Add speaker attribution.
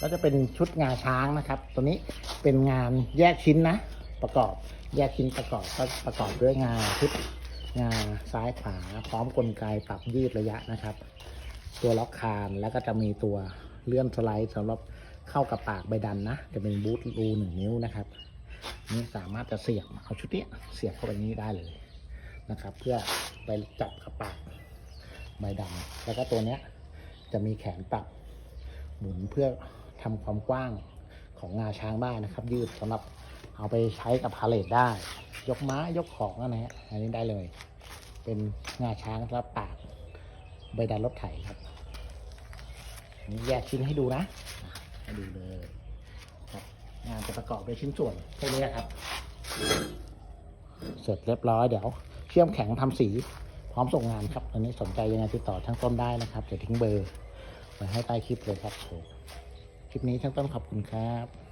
Speaker 1: ก็จะเป็นชุดงาช้างนะครับ ตัวนี้เป็นงานแยกชิ้นนะ ประกอบแยกชิ้นประกอบก็ประกอบด้วยงาชุดงาซ้ายขวาพร้อมกลไกปรับยืดระยะนะครับ ตัวล็อกคานแล้วก็จะมีตัวเลื่อนสไลด์สำหรับเข้ากับปากใบดันนะ จะเป็นบูทรูหนึ่งนิ้วนะครับนี่สามารถจะเสียบเอาชุดเนี้ยเสียบเข้าไปนี้ได้เลยนะครับ เพื่อไปจับกับปากใบดำแล้วก็ตัวเนี้ยจะมีแขนปรับหมุนเพื่อ ทำความกว้างของงาช้างได้นะครับ ยืดสำหรับเอาไปใช้กับพาเลทได้ ยกม้ายกของอะฮะอันนี้ได้เลย เป็นงาช้างรับปากใบดันรถไถครับนนี้แยกชิ้นให้ดูนะให้ดูเลยครับงานจะประกอบด้วยชิ้นส่วนพวกนี้นะครับ เสร็จเรียบร้อยเดี๋ยวเชื่อมแข็งทำสีพร้อมส่งงานครับอันนี้สนใจยังไงติดต่อช่างต้นได้นะครับเดี๋ยวทิ้งเบอร์ไว้ให้ใต้คลิปเลยครับผม คลิปนี้ช่างต้นขอบคุณครับ